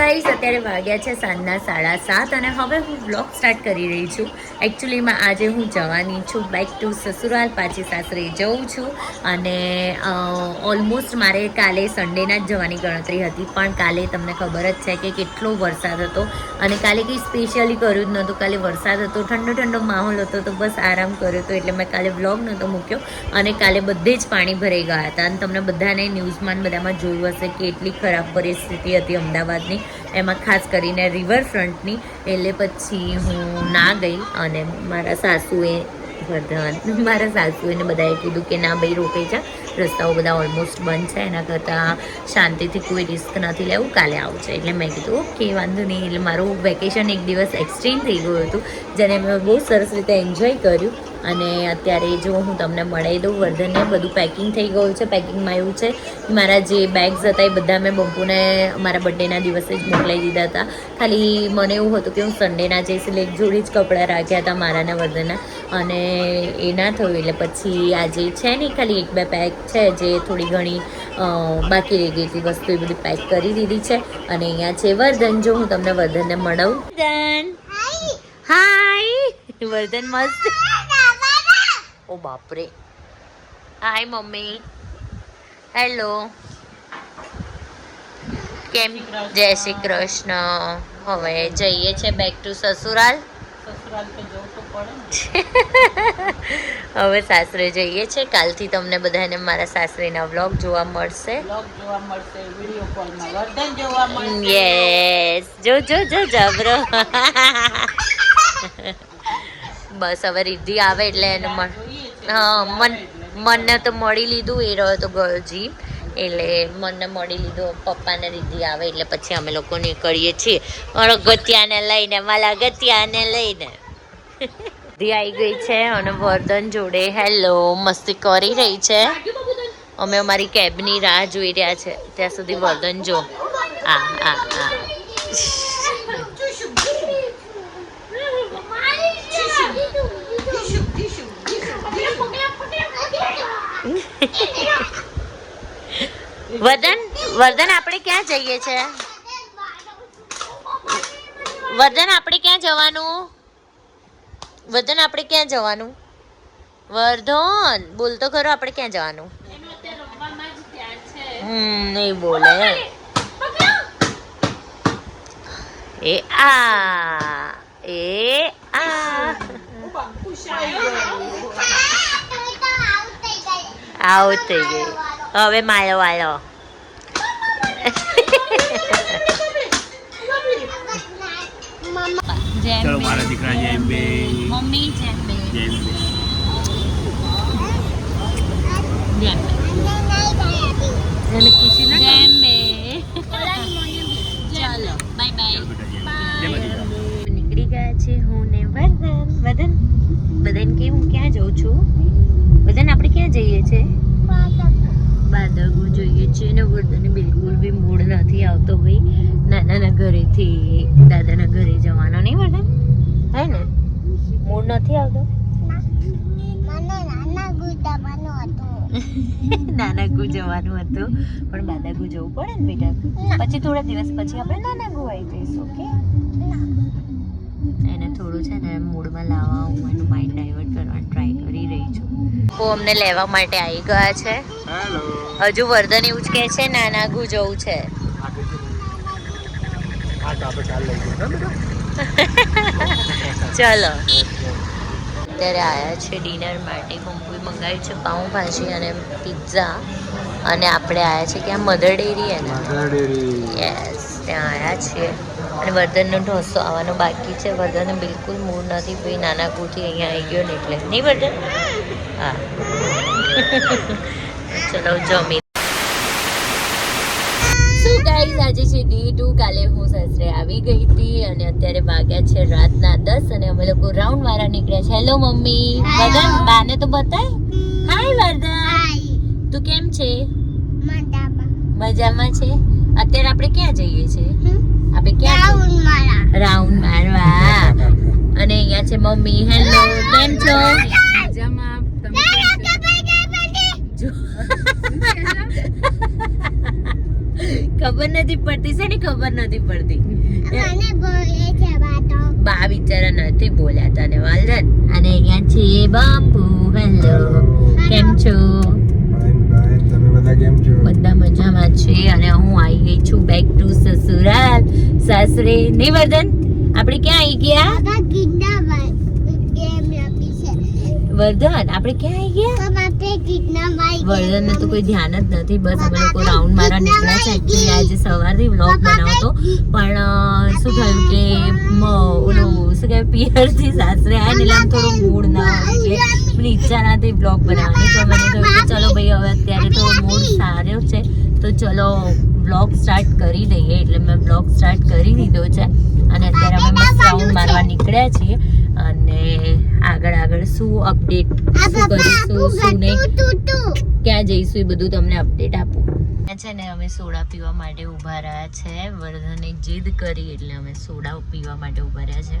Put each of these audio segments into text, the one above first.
Guys અત્યારે વાગ્યા છે સાંજના સાડા સાત અને હવે હું બ્લોગ સ્ટાર્ટ કરી રહી છું. એકચ્યુઅલીમાં આજે હું જવાની છું બેક ટુ સસુરાલ, પાછી સાસરે જઉં છું. અને ઓલમોસ્ટ મારે કાલે સન્ડેના જ જવાની ગણતરી હતી, પણ કાલે તમને ખબર જ છે કે કેટલો વરસાદ હતો અને કાલે કંઈ સ્પેશિયલી કર્યું જ નહોતું. કાલે વરસાદ હતો, ઠંડો ઠંડો માહોલ હતો, તો બસ આરામ કર્યો હતો એટલે મેં કાલે બ્લોગ નહોતો મૂક્યો અને કાલે બધે જ પાણી ભરાઈ ગયા હતા. અને તમને બધાને ન્યૂઝમાં બધામાં જોયું હશે કે એટલી ખરાબ પરિસ્થિતિ હતી અમદાવાદની. એમાં ખાસ કરીને રિવરફ્રન્ટની એટલે પછી હું ના ગઈ અને મારા સાસુએ, વર્ધન, મારા સાસુએ ને બધાએ કીધું કે ના ભાઈ, રોકાઈ જા. રસ્તાઓ બધા ઓલમોસ્ટ બંધ છે, એના કરતાં શાંતિથી કોઈ રિસ્ક નથી લેવું, કાલે આવશે એટલે મેં કીધું ઓકે વાંધો નહીં. એટલે મારું વેકેશન એક દિવસ એક્સચેન્જ થઈ ગયું હતું, જેને મેં બહુ સરસ રીતે એન્જોય કર્યું. અને અત્યારે જો હું તમને મળાવી દઉં વર્ધનને બધું પેકિંગ થઈ ગયું છે પેકિંગમાં એવું છે મારા જે બેગ્સ હતા એ બધા મેં બંપુને મારા બર્થડેના દિવસે જ મોકલાવી દીધા હતા. ખાલી મને એવું હતું કે હું સન્ડેના જઈશ એટલે એક જોડી જ કપડાં રાખ્યા હતા મારાના વર્ધનના અને એ ના થયું. એટલે પછી આજે છે ને ખાલી એક બે પેક છે જે થોડી ઘણી બાકી રહી ગઈ હતી વસ્તુ એ બધી પેક કરી દીધી છે. અને અહીંયા છે વર્ધન. જો હું તમને વર્ધનને મળાવું. વર્ધન. હાય વર્ધન મસ્ત. ઓ બાપરે. Hi mummy. હેલો કેમ? જય શ્રી કૃષ્ણ. હવે જઈએ છે બેક ટુ સસુરાલ. સસુરાલ તો જવું તો પડે ને. હવે સાસરે જઈએ છે. કાલથી તમને બધાને મારા સાસરીના વ્લોગ જોવા મળશે. બ્લોગ જોવા મળશે વીડિયો કોલમાં વર્ધન જોવા મળશે. યસ જો જો જો જબરો. બસ હવે રિદ્ધિ આવે એટલે એને મળ મન, મને તો મળી લીધું, એ રહ્યો તો ગયો જીમ એટલે મને મળી લીધું, પપ્પાને રીધી આવે, એટલે પછી અમે લોકો નીકળીએ છીએ. મારો ગતિયાને લઈને, મારા ગતિયાને લઈને. રિદ્ધિ આવી ગઈ છે, અને વર્ધન જોડે હેલો, મસ્તી કરી રહી છે. અમે અમારી કેબની રાહ જોઈ રહ્યા છે. ત્યાં સુધી વર્ધન જો. આ આ આ. વર્ધન વર્ધન, આપણે ક્યાં જઈએ છે? વર્ધન, આપણે ક્યાં જવાનું? વર્ધન, આપણે ક્યાં જવાનું? વર્ધન, બોલ તો ખરો, આપણે ક્યાં જવાનું? હમ, નહીં બોલે. એ આ એ આ. આવું થઈ ગઈ. હવે મારો વાળો જેમ ચલો મારા દીકરા જેમ બે. મમ્મી જેમ બે. જેમ બે. જેમ ખુશી ના જેમ બે. ચાલો બાય બાય. નીકળી ગયા છે હું ને વર્ધન વર્ધન બધાને કે હું ક્યાં જઉં છું વર્ધન આપણે ક્યાં જઈએ છે બાદગુ જોઈએ છે ને બિલકુલ બી મૂડ નથી આવતો ભાઈ. નાનાના ઘરેથી દાદાના ઘરે જવાનો નહીં વર્ધન હે ને? મૂડ નથી આવતો? નાના ગુ જવાનું હતું પણ દાદાગુ જવું પડે ને બેટા? પછી થોડા દિવસ પછી આપણે નાના ગુ આવી જઈશું ઓકે? છે ને મૂડમાં લાવવા હું એનું માઇન્ડ ડાયવર્ટ કરવાની ટ્રાય કરી રહી છું. ઓ અમને લેવા માટે આવી ગયા છે. હજુ વર્ધન એવું જ કહે છે નાના ગુ જવું છે. આ ચાલ. અત્યારે આવ્યા છે ડિનર માટે કંપુએ મંગાવ્યું છે પાઉંભાજી અને પિઝા. અને આપણે આવ્યા છે ક્યાં? મધર ડેરી એને યસ ત્યાં આવ્યા છીએ. અને વર્ધનનો ઢોસો આવવાનો બાકી છે. વર્ધનને બિલકુલ મૂડ નથી. ભાઈ નાના કુથી અહીંયા આવી ગયો ને એટલે. નહીં વર્ધન? હા. ચલો જમી. સો ગાઈઝ આજે છે ડે ટુ કાલે હું સાસરે આવી ગઈ હતી અને અત્યારે વાગ્યા છે રાતના દસ અને અમે લોકો રાઉન્ડ વાળા નીકળ્યા છે. Hello mummy. વર્ધન બાને તો બતાય. હાય વર્ધન. તું કેમ છે? મજામાં. છે? અત્યારે આપણે ક્યાં જઈએ છે આપણે ક્યાં રાઉન્ડ મારવા. અને અહીંયા છે મમ્મી. હેલો કેમ છો? ખબર નથી પડતી. છે ખબર નથી પડતી? બા બિચારા નથી બોલ્યા તને વાલધન અને અહીંયા છે બાપુ હેલો કેમ છો? બધા મજામાં છે. સાસરે નિવેદન. આપણે ક્યાં આવી ગયા? વર્ધન આપણે ક્યાં આવી ગયા? વર્ધન વર્ધનને તો કોઈ ધ્યાન જ નથી બસ અમે લોકો રાઉન્ડ મારા નીકળ્યા છે. એકચ્યુઅલી આજે સવારથી વ્લોગ બનાવતો. પણ શું થયું કે ઓલું શું કહેવાય પિયરથી સાસરે આવ્યા ને એટલે થોડું મૂડ ના હોય એટલે ઈચ્છા ના થઈ વ્લોગ બનાવવાની. તો મને થયું કે ચલો ભાઈ હવે અત્યારે તો મૂડ સારો છે. તો ચલો વ્લોગ સ્ટાર્ટ કરી દઈએ. એટલે મેં બ્લોગ સ્ટાર્ટ કરી દીધો છે. અને અત્યારે અમે રાઉન્ડ મારવા નીકળ્યા છીએ. અને આગળ આગળ શું અપડેટ શું કરીશું શું નહીં? ક્યાં જઈશું એ બધું તમને અપડેટ આપું. છે ને અમે સોડા પીવા માટે ઊભા રહ્યા છે. વર્ધને જીદ કરી એટલે અમે સોડા પીવા માટે ઊભા રહ્યા છે.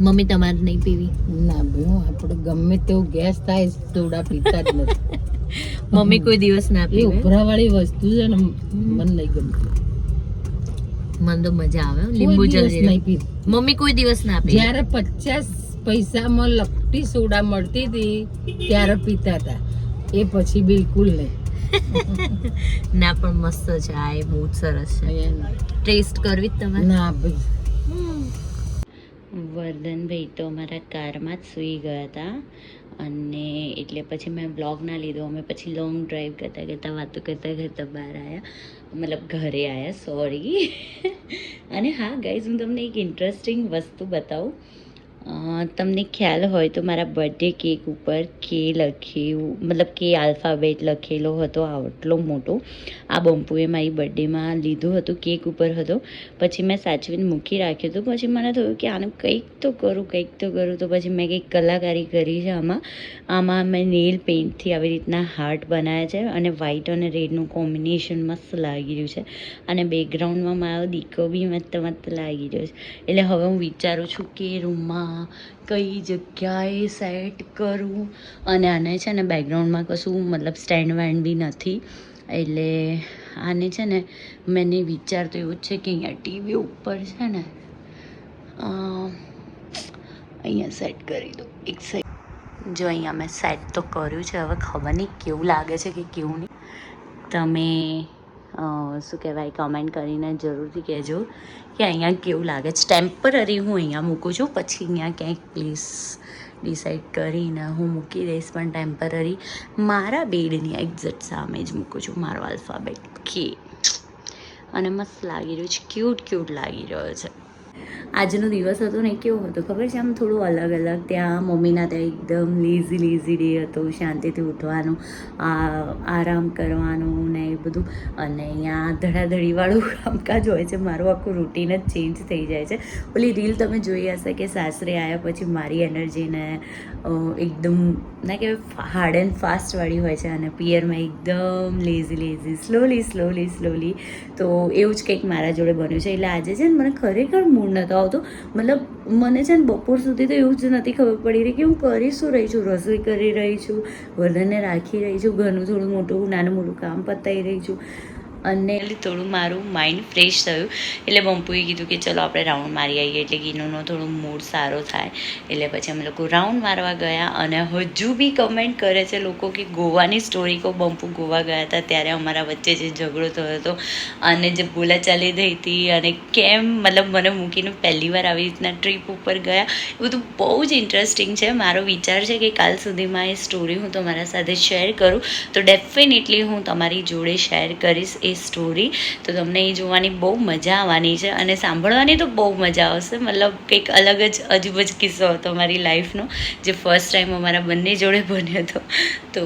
મમ્મી તમારે નહીં પીવી. ના બેહો આપણે ગમે તેવું ગેસ થાય સોડા પીતા જ નથી. મમ્મી કોઈ દિવસ ના આપી ઉપરા વાળી વસ્તુ છે ને મન નહીં ગમતું. મન તો મજા આવે લીંબુ જલ્દી મમ્મી કોઈ દિવસ ના આપી જ્યારે પચાસ પૈસામાં લપટી સોડા મળતી હતી ત્યારે પીતા હતા. એ પછી બિલકુલ નહીં. ના પણ મસ્ત છે. આ એ બહુ જ સરસ છે. ટેસ્ટ કરવી જ તમારે? ના ભાઈ. વર્ધનભાઈ તો અમારા કારમાં જ સૂઈ ગયા હતા. અને એટલે પછી મેં બ્લોગ ના લીધો અમે પછી લોંગ ડ્રાઈવ કરતાં કરતાં વાતો કરતાં કરતાં બહાર આવ્યા મતલબ ઘરે આવ્યા સોરી અને હા ગાઈઝ હું તમને એક ઇન્ટરેસ્ટિંગ વસ્તુ બતાવું. તમને ખ્યાલ હોય તો મારા બર્થડે કેક ઉપર કે લખ્યું, મતલબ કે આલ્ફાબેટ લખેલો હતો આટલો મોટો. આ બંપુએ મારી બર્થડેમાં લીધું હતું કેક ઉપર હતો. પછી મેં સાચવીને મૂકી રાખ્યું હતું. પછી મને થયું કે આનું કંઈક તો કરું, કંઈક તો કરું. તો પછી મેં કંઈક કલાકારી કરી છે આમાં. આમાં મેં નેલ પેઇન્ટથી આવી રીતના હાર્ટ બનાવ્યા છે અને વ્હાઇટ અને રેડનું કોમ્બિનેશન મસ્ત લાગી રહ્યું છે. અને બેકગ્રાઉન્ડમાં મારો દીકો બી મસ્ત મસ્ત લાગી રહ્યો છે. એટલે હવે હું વિચારું છું કે રૂમમાં કઈ જગ્યાએ સેટ કરું? અને આને છે ને બેકગ્રાઉન્ડમાં કશું મતલબ સ્ટેન્ડ વેન્ડ બી નથી. એટલે આને છે ને મને વિચાર તો એવો જ છે કે અહીંયા ટીવી ઉપર છે ને અહીંયા સેટ કરી દો એક સાઈડ જો અહીંયા મેં સેટ તો કર્યું છે. હવે ખબર નહીં કેવું લાગે છે કે કેવું નહીં. તમે શું કહેવાય કમેન્ટ કરીને જરૂરથી કહેજો કે અહીંયા કેવું લાગે. છે ટેમ્પરરી હું અહીંયા મૂકું છું. પછી અહીંયા ક્યાંક પ્લીઝ ડિસાઈડ કરીને હું મૂકી દઈશ, પણ ટેમ્પરરી મારા બેડની એક્ઝેક્ટ સામે જ મૂકું છું, મારો આલ્ફાબેટ કે અને મસ્ત લાગી રહ્યું છે. ક્યુટ ક્યુટ લાગી રહ્યો છે. આજનો દિવસ હતો ને કેવો હતો ખબર છે? આમ થોડું અલગ અલગ. ત્યાં મમ્મીના ત્યાં એકદમ લેઝી લેઝી ડે હતો. શાંતિથી ઉઠવાનું આરામ કરવાનું ને એ બધું. અને અહીંયા ધડાધડીવાળું કામકાજ હોય છે. મારું આખું રૂટીન જ ચેન્જ થઈ જાય છે. ઓલી રીલ તમે જોઈ હશે કે સાસરે આવ્યા પછી મારી એનર્જીને એકદમ ના કહેવાય હાર્ડ એન્ડ ફાસ્ટવાળી હોય છે. અને પિયરમાં એકદમ lazy lazy slowly slowly slowly તો એવું જ કંઈક મારા જોડે બન્યું છે. એટલે આજે છે ને મને ખરેખર મૂડ નહોતો આવતો. મતલબ મને છે ને બપોર સુધી તો એવું જ નથી ખબર પડી રહી કે હું કરી શું રહી છું. રસોઈ કરી રહી છું. વર્ધનને રાખી રહી છું. ઘરનું થોડું મોટું, નાનું મોટું કામ પતાવી રહી છું. અને થોડું મારું માઇન્ડ ફ્રેશ થયું. એટલે બમ્પુએ કીધું કે ચલો આપણે રાઉન્ડ મારી આવીએ. એટલે ગીનોનો થોડું મૂડ સારો થાય. એટલે પછી અમે લોકો રાઉન્ડ મારવા ગયા અને હજુ બી કમેન્ટ કરે છે લોકો કે ગોવાની સ્ટોરી કહો. બમ્પુ ગોવા ગયા હતા. ત્યારે અમારા વચ્ચે જે ઝઘડો થયો હતો અને જે બોલાચાલી થઈ હતી અને કેમ મતલબ મને મૂકીને પહેલી વાર આવી રીતના ટ્રીપ ઉપર ગયા. એ બધું બહુ જ ઇન્ટરેસ્ટિંગ છે. મારો વિચાર છે કે કાલ સુધીમાં એ સ્ટોરી હું તમારા સાથે શેર કરું. તો ડેફિનેટલી હું તમારી જોડે શેર કરીશ. એ સ્ટોરી તો તમને એ જોવાની બહુ મજા આવવાની છે અને સાંભળવાની તો બહુ મજા આવશે. મતલબ કંઈક અલગ જ અજુબ જ કિસ્સો હતો મારી લાઈફનો જે ફર્સ્ટ ટાઈમ અમારા બંને જોડે બન્યો હતો. તો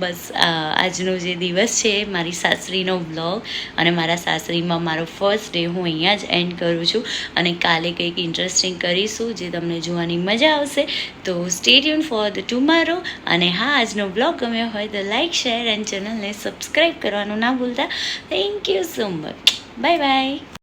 બસ આજનો જે દિવસ છે, મારી સાસરીનો બ્લોગ અને મારા સાસરીમાં મારો ફર્સ્ટ ડે હું અહીંયા જ એન્ડ કરું છું. અને કાલે કંઈક ઇન્ટરેસ્ટિંગ કરીશું જે તમને જોવાની મજા આવશે. તો સ્ટેડિયમ ફોર ધ ટુમારો અને હા, આજનો બ્લોગ ગમ્યો હોય તો લાઇક શેર એન્ડ ચેનલને સબસ્ક્રાઈબ કરવાનું ના ભૂલતા. Thank you so much bye bye